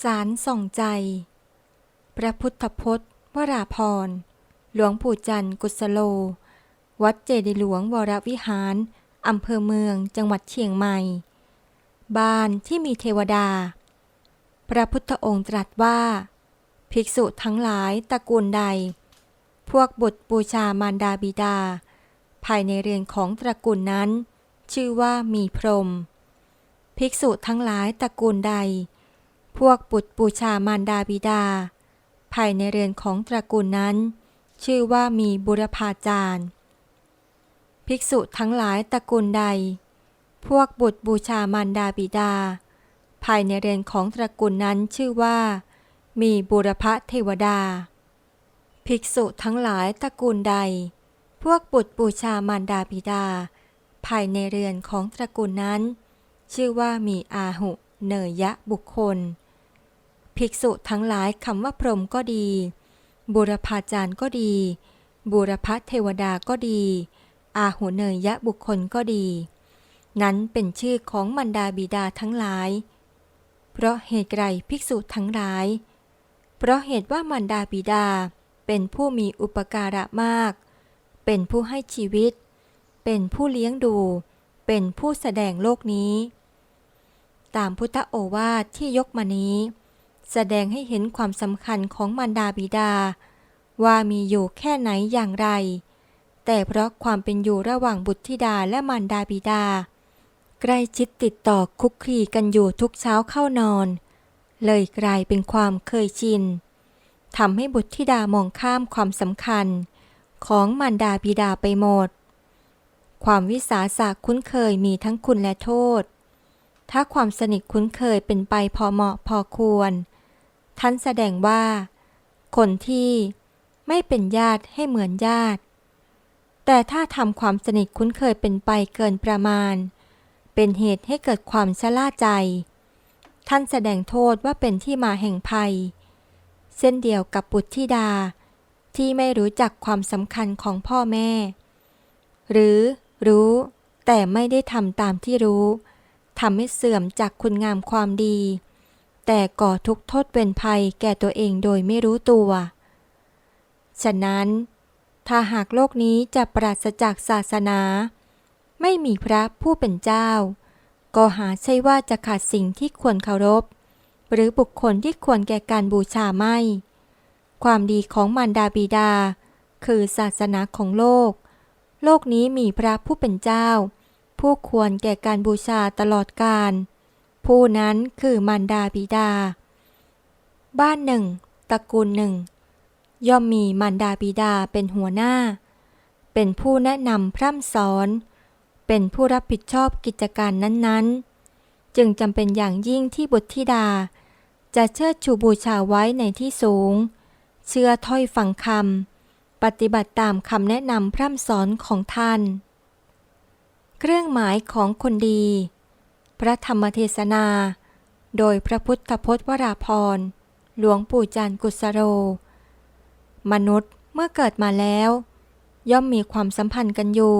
สารส่องใจ พระพุทธพจน์ วราพร หลวงปู่จันทร์กุศโล วัดเจดีหลวงวรวิหาร อำเภอเมือง จังหวัดเชียงใหม่ บ้านที่มีเทวดา พระพุทธองค์ตรัสว่า ภิกษุทั้งหลายตระกูลใด พวกบุตรบูชามารดาบิดา ภายในเรือนของตระกูลนั้น ชื่อว่ามีพรหมภิกษุทั้งหลายตระกูลใด พวกบุตรบูชามารดาบิดา ภายในเรือนของตระกูลนั้น ชื่อว่ามีบุรพาจารย์ ภิกษุทั้งหลายตระกูลใด พวกบุตรบูชามารดาบิดา ภายในเรือนของตระกูลนั้นชื่อว่า มีบุรพเทวดา ภิกษุทั้งหลายตระกูลใด พวกบุตรบูชามารดาบิดา ภายในเรือนของตระกูลนั้น ชื่อว่ามีอาหุเนยยะบุคคล ภิกษุทั้งหลายคำว่าพรหมก็ดีบุรพาจารย์ก็ดีบุรพเทวดาก็ดี อาหุเนยยะบุคคลก็ดี นั้นเป็นชื่อของมันดาบิดาทั้งหลาย เพราะเหตุไรภิกษุทั้งหลาย เพราะเหตุว่ามันดาบิดาเป็นผู้มีอุปการะมาก เป็นผู้ให้ชีวิต เป็นผู้เลี้ยงดู เป็นผู้แสดงโลกนี้ ตามพุทธโอวาทที่ยกมานี้ แสดงให้เห็นความสำคัญของมารดาบิดา ว่ามีอยู่แค่ไหนอย่างไร แต่เพราะความเป็นอยู่ระหว่างบุตรธิดาและมารดาบิดา ใกล้ชิดติดต่อคุกคีกันอยู่ทุกเช้าเข้านอน เลยกลายเป็นความเคยชินทำให้บุตรธิดามองข้ามความสำคัญ ของมารดาบิดาไปหมด ความวิสาสะคุ้นเคยมีทั้งคุณและโทษ ถ้าความสนิทคุ้นเคยเป็นไปพอเหมาะพอควร ท่านแสดงว่า คนที่ไม่เป็นญาติให้เหมือนญาติ แต่ถ้าทำความสนิทคุ้นเคยเป็นไปเกินประมาณ เป็นเหตุให้เกิดความชะล่าใจ ท่านแสดงโทษว่าเป็นที่มาแห่งภัย เส้นเดียวกับบุตรธิดา ที่ไม่รู้จักความสำคัญของพ่อแม่ หรือรู้แต่ไม่ได้ทำตามที่รู้ทำให้เสื่อมจากคุณงามความดี แต่ก่อทุกข์โทษเป็นภัยแก่ตัวเองโดยไม่รู้ตัว ฉะนั้น ถ้าหากโลกนี้จะปราศจากศาสนา ไม่มีพระผู้เป็นเจ้า ก็หาใช่ว่าจะขาดสิ่งที่ควรเคารพ หรือบุคคลที่ควรแก่การบูชาไม่ ความดีของมารดาบิดา คือศาสนาของโลก โลกนี้มีพระผู้เป็นเจ้า ผู้ควรแก่การบูชาตลอดกาล ผู้นั้นคือมารดาบิดา บ้านหนึ่งตระกูลหนึ่ง ย่อมมีมารดาบิดาเป็นหัวหน้า เป็นผู้แนะนำพร่ำสอน เป็นผู้รับผิดชอบกิจการนั้นๆ จึงจำเป็นอย่างยิ่งที่บุตรธิดา จะเชิดชูบูชาไว้ในที่สูง เชื่อถ้อยฟังคำปฏิบัติตามคำแนะนำพร่ำสอนของท่าน เครื่องหมายของคนดี พระธรรมเทศนา โดยพระพุทธพจน์วราพร หลวงปู่จันกุศโร มนุษย์เมื่อเกิดมาแล้ว ย่อมมีความสัมพันธ์กันอยู่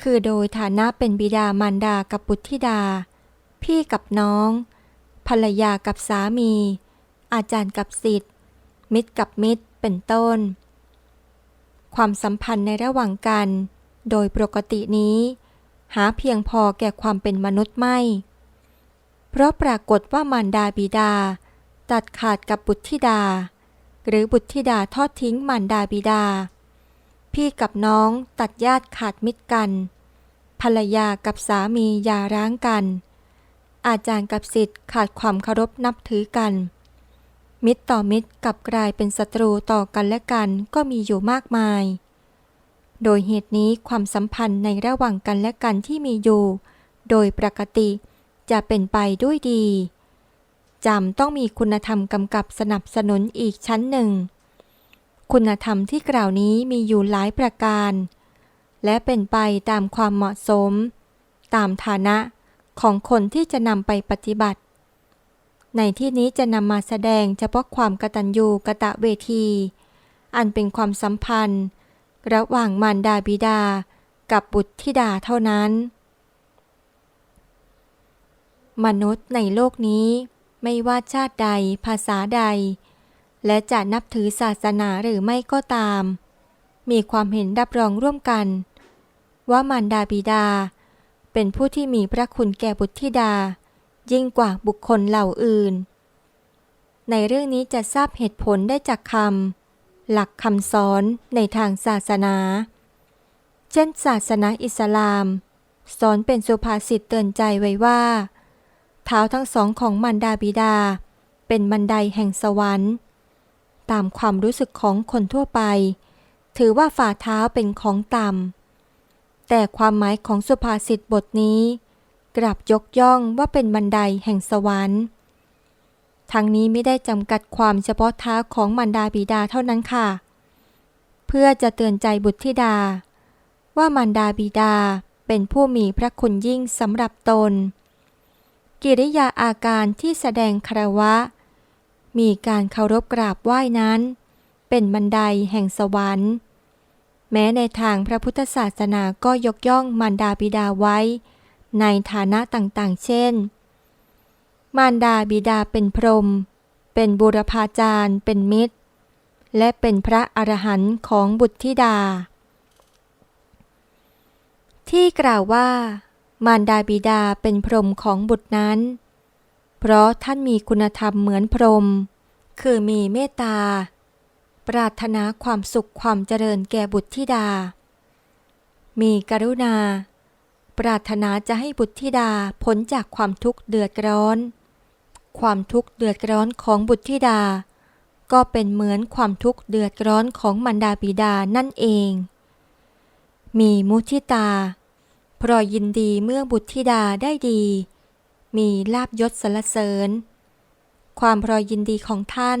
คือโดยฐานะเป็นบิดามารดากับบุตรธิดา พี่กับน้อง ภรรยากับสามี อาจารย์กับศิษย์มิตรกับมิตร เป็นต้น ความสัมพันธ์ในระหว่างกัน โดยปกตินี้ หาเพียงพอแก่ความเป็นมนุษย์ไม่ เพราะปรากฏว่ามารดาบิดา ตัดขาดกับบุตรธิดา หรือบุตรธิดาทอดทิ้งมารดาบิดา พี่กับน้องตัดญาติขาดมิตรกัน ภรรยากับสามีหย่าร้างกัน อาจารย์กับศิษย์ขาดความเคารพนับถือกัน มิตรต่อมิตรกลับกลายเป็นศัตรูต่อกันและกันก็มีอยู่มากมาย โดยเหตุนี้ความสัมพันธ์ในระหว่างกันและกันที่มีอยู่ โดยปกติจะเป็นไปด้วยดีจำต้องมีคุณธรรมกำกับสนับสนุนอีกชั้นหนึ่ง คุณธรรมที่กล่าวนี้มีอยู่หลายประการ และเป็นไปตามความเหมาะสม ตามฐานะของคนที่จะนำไปปฏิบัติ ในที่นี้จะนำมาแสดงเฉพาะความกตัญญูกะตะเวที อันเป็นความสัมพันธ์ ระหว่างมารดาบิดากับบุตรธิดาเท่านั้น มนุษย์ในโลกนี้ไม่ว่าชาติใดภาษาใด และจะนับถือศาสนาหรือไม่ก็ตาม มีความเห็นรับรองร่วมกัน ว่ามารดาบิดา เป็นผู้ที่มีพระคุณแก่บุตรธิดา ยิ่งกว่าบุคคลเหล่าอื่น ในเรื่องนี้จะทราบเหตุผลได้จากคำ หลักคำสอนในทางศาสนา เช่น ศาสนาอิสลาม สอนเป็นสุภาษิตเตือนใจไว้ว่า เท้าทั้งสองของมารดาบิดา เป็นบันไดแห่งสวรรค์ ตามความรู้สึกของคนทั่วไป ถือว่าฝ่าเท้าเป็นของต่ำแต่ความหมายของสุภาษิตบทนี้ กลับยกย่องว่าเป็นบันไดแห่งสวรรค์ ทั้งนี้ไม่ได้จำกัดความเฉพาะเท้าของมารดาบิดาเท่านั้นค่ะ เพื่อจะเตือนใจบุตรธิดา ว่ามารดาบิดาเป็นผู้มีพระคุณยิ่งสำหรับตน กิริยาอาการที่แสดงคารวะ มีการเคารพกราบไหว้นั้น เป็นบันไดแห่งสวรรค์ แม้ในทางพระพุทธศาสนาก็ยกย่องมารดาบิดาไว้ ในฐานะต่างๆ เช่น มารดาบิดาเป็นพรหมเป็นบุรพาจารย์ เป็นมิตร และเป็นพระอรหันต์ของบุตรธิดา ที่กล่าวว่า มารดาบิดาเป็นพรหมของบุตรนั้น เพราะท่านมีคุณธรรมเหมือนพรหมคือมีเมตตา ปรารถนาความสุขความเจริญแก่บุตรธิดา มีกรุณา ปรารถนาจะให้บุตรธิดาพ้นจากความทุกข์เดือดร้อน ความทุกข์เดือดร้อนของบุตรธิดา ก็เป็นเหมือนความทุกข์เดือดร้อนของมารดาบิดานั่นเอง มีมุทิตาเพราะยินดีเมื่อบุตรธิดาได้ดี มีลาบยศสรรเสริญ ความพรอยยินดีของท่าน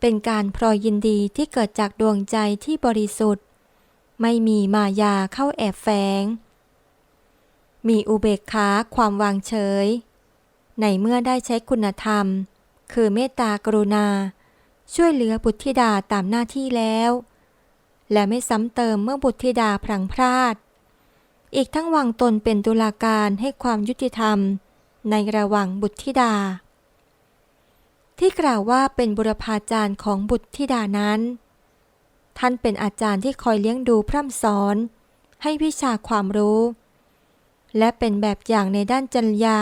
เป็นการพรอยยินดีที่เกิดจากดวงใจที่บริสุทธิ์ ไม่มีมายาเข้าแอบแฝงมีอุเบกขาความวางเฉย ในเมื่อได้ใช้คุณธรรม คือเมตตากรุณา ช่วยเหลือบุตรธิดาตามหน้าที่แล้ว และไม่ซ้ำเติมเมื่อบุตรธิดาพลังพลาด อีกทั้งวางตนเป็นตุลาการให้ความยุติธรรม ในระหว่างบุตรธิดา ที่กล่าวว่าเป็นบุรพาจารย์ของบุตรธิดานั้น ท่านเป็นอาจารย์ที่คอยเลี้ยงดูพร่ำสอน ให้วิชาความรู้ และเป็นแบบอย่างในด้านจริยา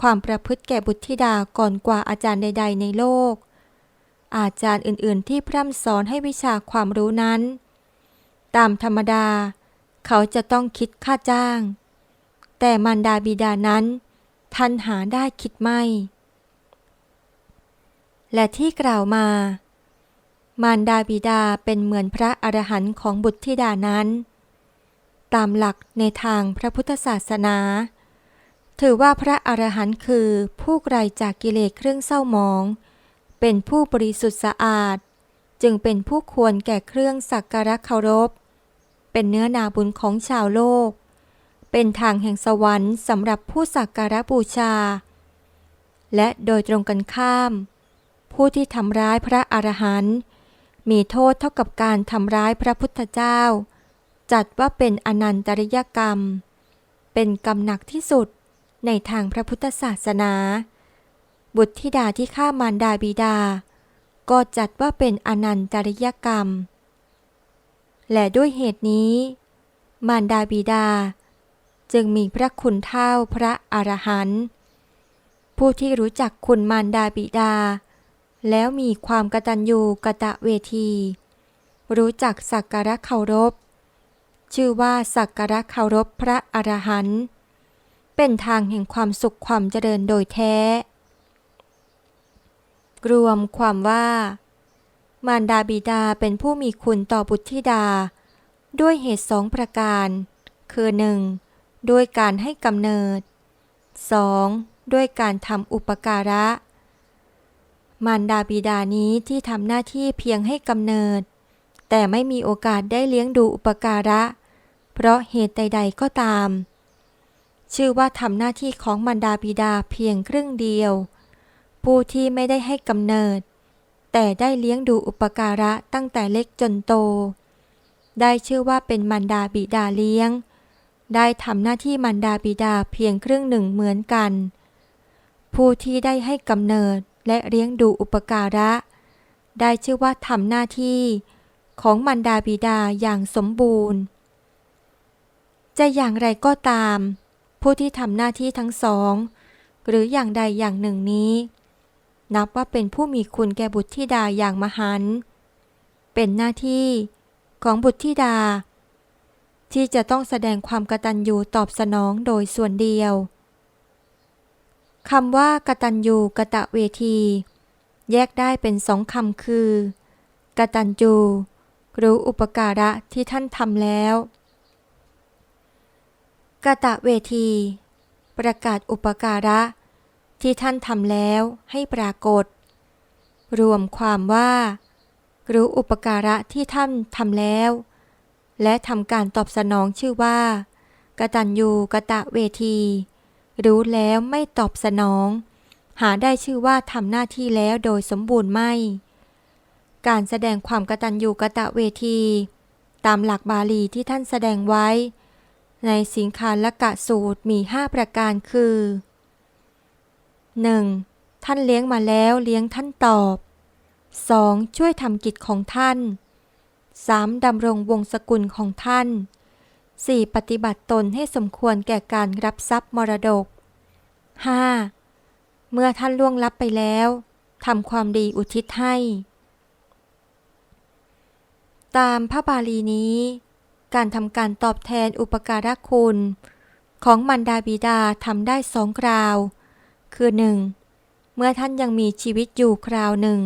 ความประพฤติแก่บุตรธิดาก่อนกว่าอาจารย์ใด ๆ ในโลก อาจารย์อื่น ๆ ที่พร่ำสอนให้วิชาความรู้นั้น ตามธรรมดา เขาจะต้องคิดค่าจ้าง แต่มารดาบิดานั้นท่านหาได้คิดไม่ และที่กล่าวมา มารดาบิดาเป็นเหมือนพระอรหันต์ของบุตรธิดานั้น ตามหลักในทางพระพุทธศาสนา ถือว่าพระอรหันต์คือผู้ไกลจากกิเลสเครื่องเศร้าหมอง เป็นผู้บริสุทธิ์สะอาด จึงเป็นผู้ควรแก่เครื่องสักการะเคารพ เป็นเนื้อนาบุญของชาวโลก เป็นทางแห่งสวรรค์สำหรับผู้สักการะบูชา และโดยตรงกันข้าม ผู้ที่ทำร้ายพระอรหันต์มีโทษเท่ากับการทำร้ายพระพุทธเจ้า จัดว่าเป็นอนันตริยกรรม เป็นกรรมหนักที่สุด ในทางพระพุทธศาสนา บุตรธิดาที่ฆ่ามารดาบิดา ก็จัดว่าเป็นอนันตริยกรรม และด้วยเหตุนี้ มารดาบิดา จึงมีพระคุณเท่าพระอรหันต์ผู้ที่รู้จักคุณมารดาบิดา แล้วมีความกตัญญูกะตะเวที รู้จักสักการะเคารพ ชื่อว่าสักการะเคารพพระอรหันต์ เป็นทางแห่งความสุขความเจริญโดยแท้ รวมความว่า มารดาบิดาเป็นผู้มีคุณต่อบุตรธิดา ด้วยเหตุสองประการ คือ 1. ด้วยการให้กำเนิด 2. ด้วยการทำอุปการะ มารดาบิดานี้ที่ทำหน้าที่เพียงให้กำเนิด แต่ไม่มีโอกาสได้เลี้ยงดูอุปการะ เพราะเหตุใด ๆ ก็ตาม ชื่อว่าทำหน้าที่ของมารดาบิดาเพียงครึ่งเดียว ผู้ที่ไม่ได้ให้กำเนิด แต่ได้เลี้ยงดูอุปการะตั้งแต่เล็กจนโต ได้ชื่อว่าเป็นมารดาบิดาเลี้ยง ได้ทำหน้าที่มารดาบิดาเพียงครึ่งหนึ่งเหมือนกัน ผู้ที่ได้ให้กำเนิดและเลี้ยงดูอุปการะ ได้ชื่อว่าทำหน้าที่ของมารดาบิดาอย่างสมบูรณ์ จะอย่างไรก็ตาม ผู้ที่ทำหน้าที่ทั้งสอง หรืออย่างใดอย่างหนึ่งนี้ นับว่าเป็นผู้มีคุณแก่บุตรธิดาอย่างมหันเป็นหน้าที่ของบุตรธิดา ที่จะต้องแสดงความกตัญญูตอบสนองโดยส่วนเดียวคำว่ากตัญญูกะตะเวที แยกได้เป็นสองคำคือกตัญญูรู้อุปการะที่ท่านทำแล้ว กะตะเวที ประกาศอุปการะ ที่ท่านทำแล้วให้ปรากฏ รวมความว่า รู้อุปการะที่ท่านทำแล้ว และทำการตอบสนองชื่อว่ากตัญญูกะตะเวที รู้แล้วไม่ตอบสนอง หาได้ชื่อว่าทำหน้าที่แล้วโดยสมบูรณ์ไม่ การแสดงความกตัญญูกะตะเวที ตามหลักบาลีที่ท่านแสดงไว้ ในสิงคาละกะสูตรมี 5 ประการคือ 1. ท่านเลี้ยงมาแล้วเลี้ยงท่านตอบ 2. ช่วยทำกิจของท่าน 3. ดำรงวงศกุลของท่าน 4. ปฏิบัติตนให้สมควรแก่การรับทรัพย์มรดก 5. เมื่อท่านล่วงลับไปแล้วทำความดีอุทิศให้ ตามพระบาลีนี้ การทำการตอบแทนอุปการะคุณ ของมารดาบิดาทำได้สองคราว คือ 1. เมื่อท่านยังมีชีวิตอยู่คราวหนึ่ง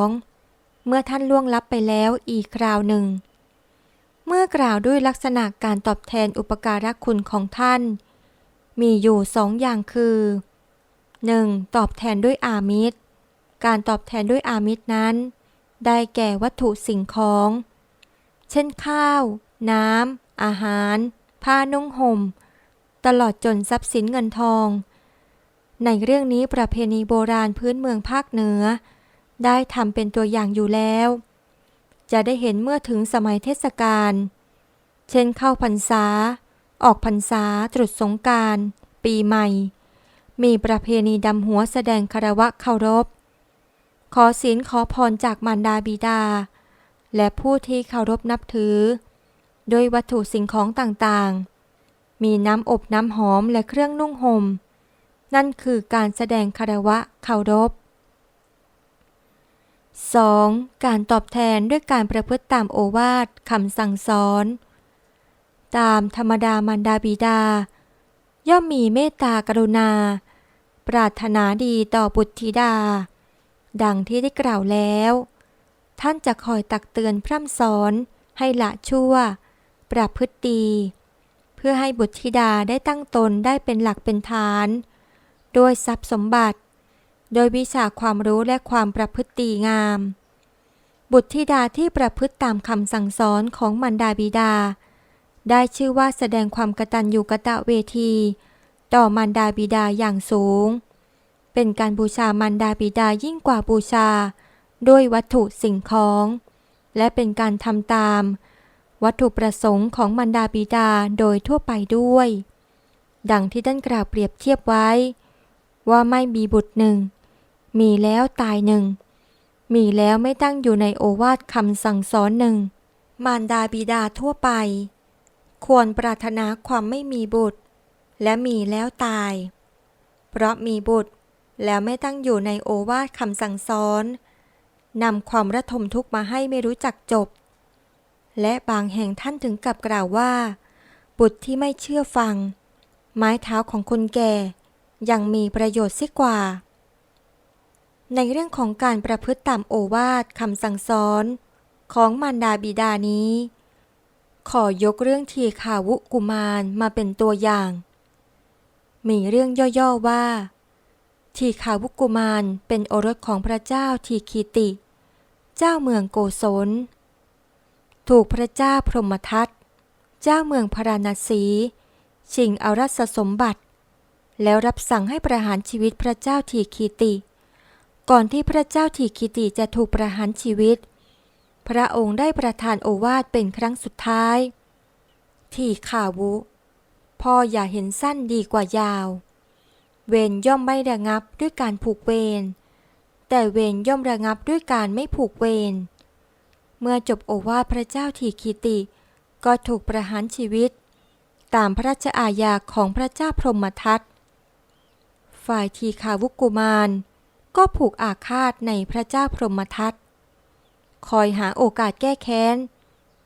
2. เมื่อท่านล่วงลับไปแล้วอีกคราวหนึ่ง เมื่อกล่าวด้วยลักษณะการตอบแทนอุปการะคุณของท่าน มีอยู่สองอย่างคือ 1. ตอบแทนด้วยอามิตร การตอบแทนด้วยอามิตรนั้น ได้แก่วัตถุสิ่งของ เช่นข้าว น้ำ อาหาร ผ้านุ่งห่ม ตลอดจนทรัพย์สินเงินทอง ในเรื่องนี้ประเพณีโบราณพื้นเมืองภาคเหนือ ได้ทำเป็นตัวอย่างอยู่แล้ว จะได้เห็นเมื่อถึงสมัยเทศกาล เช่นเข้าพรรษา ออกพรรษาตรุษสงการ ปีใหม่ มีประเพณีดำหัวแสดงคารวะเคารพ ขอศีลขอพรจากมารดาบิดา และผู้ที่เคารพนับถือ โดยวัตถุสิ่งของต่างๆ มีน้ำอบน้ำหอมและเครื่องนุ่งห่ม นั่นคือการแสดงคารวะเคารพ 2. การตอบแทนด้วยการประพฤติตามโอวาทคำสั่งสอน ตามธรรมดามารดาบิดา ย่อมมีเมตตากรุณา ปรารถนาดีต่อบุตรธิดา ดังที่ได้กล่าวแล้ว ท่านจะคอยตักเตือนพร่ำสอนให้ละชั่ว ประพฤติดี เพื่อให้บุตรธิดาได้ตั้งตนได้เป็นหลักเป็นฐาน โดยทรัพย์สมบัติ โดยวิชาความรู้และความประพฤติดีงาม บุตรธิดาที่ประพฤติตามคำสั่งสอนของมารดาบิดา ได้ชื่อว่าแสดงความกตัญญูกตเวที ต่อมารดาบิดาอย่างสูง เป็นการบูชามารดาบิดายิ่งกว่าบูชา ด้วยวัตถุสิ่งของ และเป็นการทำตาม วัตถุประสงค์ของมารดาบิดาโดยทั่วไปด้วย ดังที่ท่านกล่าวเปรียบเทียบไว้ ว่าไม่มีบุตรหนึ่ง มีแล้วตายหนึ่ง มีแล้วไม่ตั้งอยู่ในโอวาทคำสั่งสอนหนึ่ง มารดาบิดาทั่วไป ควรปรารถนาความไม่มีบุตร และมีแล้วตาย เพราะมีบุตรแล้วไม่ตั้งอยู่ในโอวาทคำสั่งสอน นำความระทมทุกข์มาให้ไม่รู้จักจบ และบางแห่งท่านถึงกับกล่าวว่า บุตรที่ไม่เชื่อฟัง ไม้เท้าของคนแก่ ยังมีประโยชน์เสียกว่า ในเรื่องของการประพฤติตามโอวาทคำสั่งสอน ของมารดาบิดานี้ ขอยกเรื่องทีขาวุกุมารมาเป็นตัวอย่าง มีเรื่องย่อๆว่า ทีขาวุกุมารเป็นโอรสของพระเจ้าทีคีติ เจ้าเมืองโกศล ถูกพระเจ้าพรหมทัตเจ้าเมืองพราณสีชิงเอารัศสมบัติ แล้วรับสั่งให้ประหารชีวิตพระเจ้าทีคีติ ก่อนที่พระเจ้าทีคีติจะถูกประหารชีวิต พระองค์ได้ประทานโอวาทเป็นครั้งสุดท้าย ทีขาวุพ่ออย่าเห็นสั้นดีกว่ายาว เวรย่อมไม่ระงับด้วยการผูกเวร แต่เวรย่อมระงับด้วยการไม่ผูกเวร เมื่อจบโอวาทพระเจ้าทีคีติ ก็ถูกประหารชีวิต ตามพระราชอาญาของพระเจ้าพรหมทัต ฝ่ายทีขาวุกุมาร ก็ผูกอาฆาตในพระเจ้าพรหมทัต คอยหาโอกาสแก้แค้น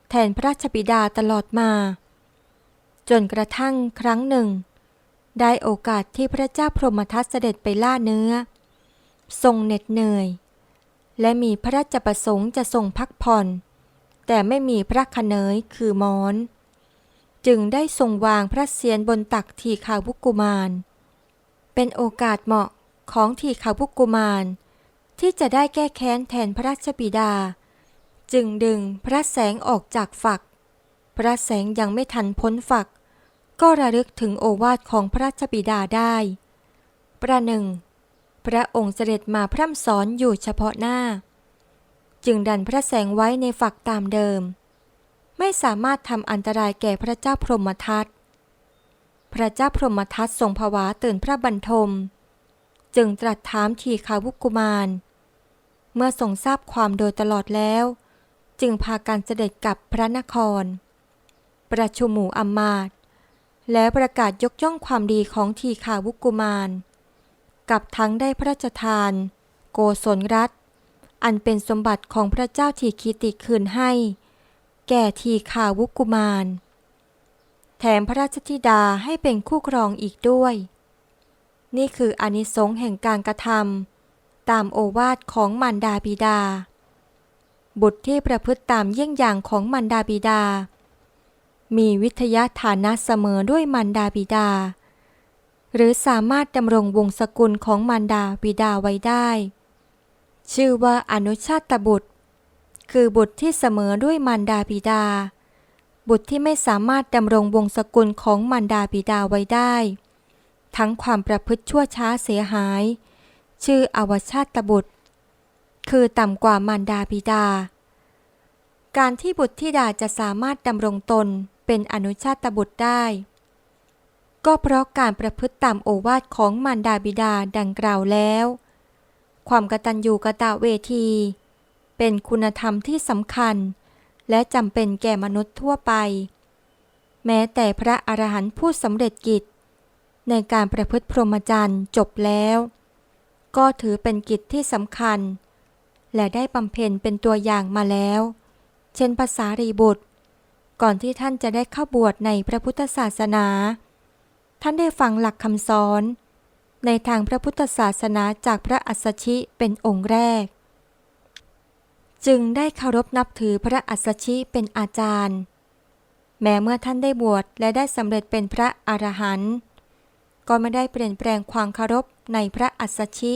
แทนพระราชบิดาตลอดมา จนกระทั่งครั้งหนึ่ง ได้โอกาสที่พระเจ้าพรหมทัตเสด็จไปล่าเนื้อ ทรงเหน็ดเหนื่อย และมีพระราชประสงค์จะทรงพักผ่อน แต่ไม่มีพระคเนยคือมอน จึงได้ทรงวางพระเศียรบนตักทีขาวุกุมาร เป็นโอกาสเหมาะของทีขาวุกุมาร ที่จะได้แก้แค้นแทนพระราชบิดา จึงดึงพระแสงออกจากฝัก พระแสงยังไม่ทันพ้นฝัก ก็ระลึกถึงโอวาทของพระราชบิดาได้ ประหนึ่ง พระองค์เสด็จมาพร่ำสอนอยู่เฉพาะหน้า จึงดันพระแสงไว้ในฝักตามเดิม ไม่สามารถทำอันตรายแก่พระเจ้าพรหมทัตพระเจ้าพรหมทัตทรงภาวะตื่นพระบรรทม จึงตรัสถามทีขาวุกุมาร เมื่อทรงทราบความโดยตลอดแล้ว จึงพากันเสด็จกลับพระนคร ประชุมหมู่อมาตย แล้วประกาศยกย่องความดีของทีขาวุกุมารกับทั้งได้พระราชทาน โกศลรัฐอันเป็นสมบัติของพระเจ้าทีคีติคืนให้ แก่ทีขาวุกุมาร แถมพระราชธิดาให้เป็นคู่ครองอีกด้วย นี่คืออนิสงส์แห่งการกระทำตามโอวาทของมารดาบิดา บุตรที่ประพฤติตามเยี่ยงอย่างของมารดาบิดา มีวิทยาฐานะเสมอด้วยมารดาบิดา หรือสามารถดำรงวงศกุลของมารดาบิดาไว้ได้ ชื่อว่าอนุชาตบุตร คือบุตรที่เสมอด้วยมารดาบิดา บุตรที่ไม่สามารถดำรงวงศกุลของมารดาบิดาไว้ได้ ทั้งความประพฤติชั่วช้าเสียหาย ชื่ออวชาตบุตร คือต่ำกว่ามารดาบิดาการที่บุตรธิดาจะสามารถดำรงตน เป็นอนุชาตบุตรได้ ก็เพราะการประพฤติตามโอวาทของมารดาบิดาดังกล่าวแล้ว ความกตัญญูกะตะเวที เป็นคุณธรรมที่สำคัญ และจำเป็นแก่มนุษย์ทั่วไป แม้แต่พระอรหันต์ผู้สำเร็จกิจ ในการประพฤติพรหมจรรย์จบแล้ว ก็ถือเป็นกิจที่สำคัญ และได้บำเพ็ญเป็นตัวอย่างมาแล้ว เช่นภาษารีบุตร ก่อนที่ท่านจะได้เข้าบวชในพระพุทธศาสนา ท่านได้ฟังหลักคำสอน ในทางพระพุทธศาสนาจากพระอัสสชิเป็นองค์แรก จึงได้เคารพนับถือพระอัสสชิเป็นอาจารย์ แม้เมื่อท่านได้บวชและได้สำเร็จเป็นพระอรหันต์ก็ไม่ได้เปลี่ยนแปลงความเคารพในพระอัสสชิ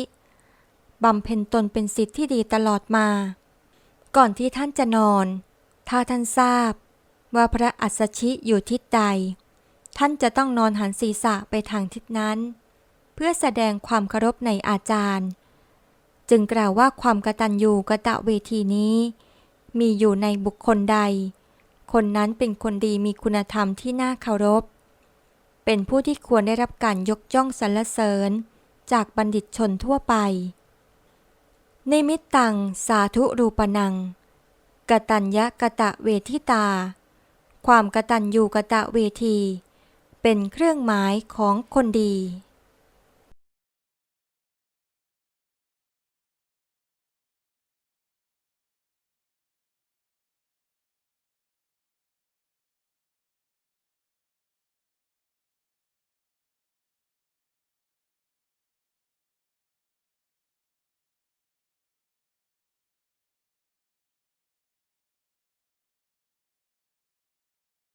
บำเพ็ญตนเป็นสิทธิ์ที่ดีตลอดมา ก่อนที่ท่านจะนอน ถ้าท่านทราบ ว่าพระอัสสชิอยู่ทิศใด ท่านจะต้องนอนหันศีรษะไปทางทิศนั้น เพื่อแสดงความเคารพในอาจารย์ จึงกล่าวว่าความกตัญญูกะตะเวทีนี้ มีอยู่ในบุคคลใด คนนั้นเป็นคนดีมีคุณธรรมที่น่าเคารพ เป็นผู้ที่ควรได้รับการยกย่องสรรเสริญจากบัณฑิตชนทั่วไป นิมิตตัง สาธุรูปนังกตัญญกะตะเวทิตา ความกระตันยูกะตะเวที เป็นเครื่องหมายของคนดี